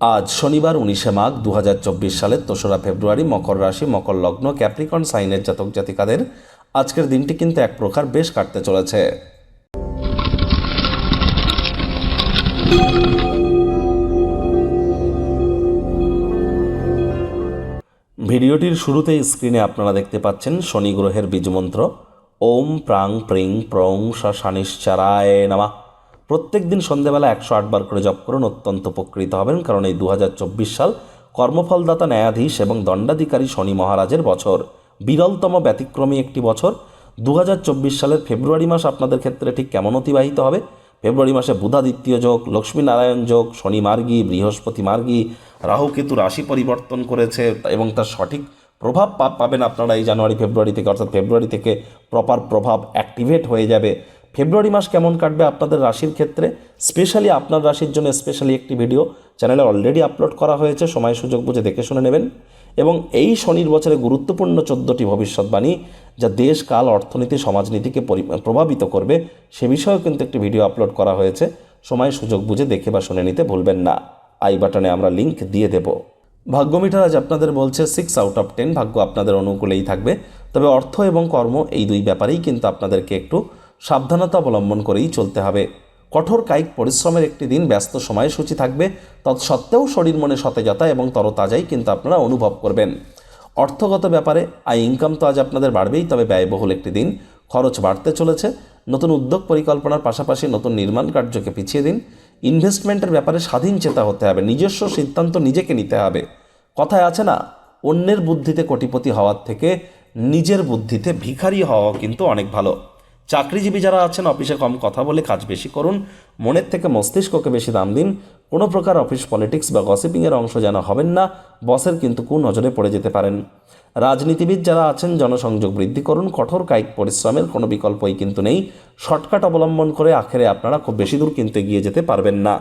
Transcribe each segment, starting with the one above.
আজ শনিবার, উনিশে মাঘ দু সালের দোসরা ফেব্রুয়ারি মকর রাশি, মকর লগ্ন, ক্যাপ্রিকন সাইনের জাতক জাতিকাদের আজকের দিনটি কিন্তু এক প্রকার বেশ কাটতে চলেছে। ভিডিওটির শুরুতে স্ক্রিনে আপনারা দেখতে পাচ্ছেন শনি গ্রহের বীজমন্ত্র। ওম প্রাং প্রিং প্রং শানিশ্চারায় নামা। প্রত্যেক দিন সন্ধেবেলা একশো আটবার করে জপ করুন, অত্যন্ত উপকৃত হবেন। কারণ এই দু হাজার চব্বিশ সাল কর্মফলদাতা, ন্যায়াধীশ এবং দণ্ডাধিকারী শনি মহারাজের বছর। বিরলতম ব্যতিক্রমী একটি বছর। দু হাজার চব্বিশ সালের ফেব্রুয়ারি মাস আপনাদের ক্ষেত্রে ঠিক কেমন অতিবাহিত হবে? ফেব্রুয়ারি মাসে বুধাদিত্য যোগ, লক্ষ্মীনারায়ণ যোগ, শনি মার্গী, বৃহস্পতি মার্গী রাহুকেতু রাশি পরিবর্তন করেছে এবং তার সঠিক প্রভাব পাবেন আপনারা এই জানুয়ারি, ফেব্রুয়ারি থেকে। অর্থাৎ ফেব্রুয়ারি থেকে প্রপার প্রভাব অ্যাক্টিভেট হয়ে যাবে। ফেব্রুয়ারি মাস কেমন কাটবে আপনাদের রাশির ক্ষেত্রে? স্পেশালি আপনার রাশির জন্য স্পেশালি একটি ভিডিও চ্যানেলে অলরেডি আপলোড করা হয়েছে, সময় সুযোগ বুঝে দেখে শুনে নেবেন। এবং এই শনির বছরে গুরুত্বপূর্ণ চোদ্দোটি ভবিষ্যৎবাণী, যা দেশ, কাল, অর্থনীতি, সমাজনীতিকে পরি- প্রভাবিত করবে, সে বিষয়েও কিন্তু একটি ভিডিও আপলোড করা হয়েছে। সময় সুযোগ বুঝে দেখে বা শুনে নিতে ভুলবেন না। আই বাটনে আমরা লিংক দিয়ে দেব। ভাগ্য মিটার আজ আপনাদের বলছে সিক্স আউট অফ টেন ভাগ্য আপনাদের অনুকূলেই থাকবে। তবে অর্থ এবং কর্ম এই দুই ব্যাপারেই কিন্তু আপনাদেরকে একটু সাবধানতা অবলম্বন করেই চলতে হবে। কঠোর কায়িক পরিশ্রমের একটি দিন ব্যস্ত সময়সূচি থাকবে। তৎসত্ত্বেও শরীর মনে সতেজতা এবং তরতাজাই কিন্তু আপনারা অনুভব করবেন। অর্থগত ব্যাপারে আয় ইনকাম তো আজ আপনাদের বাড়বেই, তবে ব্যয়বহুল একটি দিন। খরচ বাড়তে চলেছে। নতুন উদ্যোগ পরিকল্পনার পাশাপাশি নতুন নির্মাণ কার্যকে পিছিয়ে দিন। ইনভেস্টমেন্টের ব্যাপারে স্বাধীন চেতা হতে হবে। নিজস্ব সিদ্ধান্ত নিজেকে নিতে হবে। কথায় আছে না, অন্যের বুদ্ধিতে কোটিপতি হওয়ার থেকে নিজের বুদ্ধিতে ভিখারি হওয়া কিন্তু অনেক ভালো। চাকরিজীবী যারা আছেন অফিসে কম কথা বলে কাজ বেশি করুন। মনের থেকে মস্তিষ্ককে বেশি দাম দিন। কোনো প্রকার অফিস পলিটিক্স বা গসিপিংয়ের অংশ যেন হবেন না। বসের কিন্তু কু নজরে পড়ে যেতে পারেন। রাজনীতিবিদ যারা আছেন, জনসংযোগ বৃদ্ধি করুন। কঠোর কায়িক পরিশ্রমের কোনো বিকল্পই কিন্তু নেই। শর্টকাট অবলম্বন করে আখেরে আপনারা খুব বেশি দূর কিন্তু এগিয়ে যেতে পারবেন না।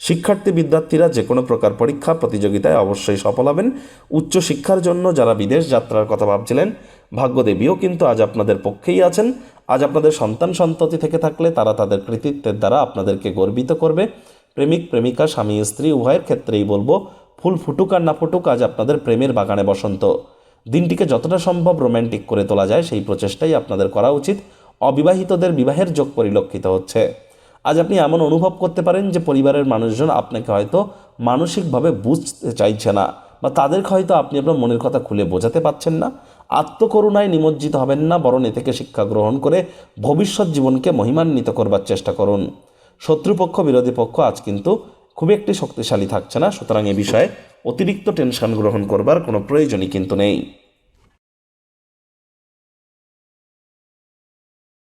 শিক্ষার্থী বিদ্যার্থীরা যে কোনো প্রকার পরীক্ষা, প্রতিযোগিতায় অবশ্যই সফল হবেন। উচ্চশিক্ষার জন্য যারা বিদেশ যাত্রার কথা ভাবছিলেন, ভাগ্যদেবীও কিন্তু আজ আপনাদের পক্ষেই আছেন। আজ আপনাদের সন্তান সন্ততি থেকে থাকলে তারা তাদের কৃতিত্বের দ্বারা আপনাদেরকে গর্বিত করবে। প্রেমিক, প্রেমিকা, স্বামী, স্ত্রী, উভয়ের ক্ষেত্রেই বলব, ফুল ফুটুক আর না ফুটুক আজ আপনাদের প্রেমের বাগানে বসন্ত। দিনটিকে যতটা সম্ভব রোম্যান্টিক করে তোলা যায়, সেই প্রচেষ্টাই আপনাদের করা উচিত। অবিবাহিতদের বিবাহের যোগ পরিলক্ষিত হচ্ছে। আজ আপনি এমন অনুভব করতে পারেন যে পরিবারের মানুষজন আপনাকে হয়তো মানসিকভাবে বুঝতে চাইছে না, বা তাদেরকে হয়তো আপনি আপনার মনের কথা খুলে বোঝাতে পারছেন না। আত্মকরুণায় নিমজ্জিত হবেন না, বরং এ থেকে শিক্ষা গ্রহণ করে ভবিষ্যৎ জীবনকে মহিমান্বিত করবার চেষ্টা করুন। শত্রুপক্ষ, বিরোধী পক্ষ আজ কিন্তু খুব একটি শক্তিশালী থাকছে না, সুতরাং এ বিষয়ে অতিরিক্ত টেনশন গ্রহণ করবার কোনো প্রয়োজনই কিন্তু নেই।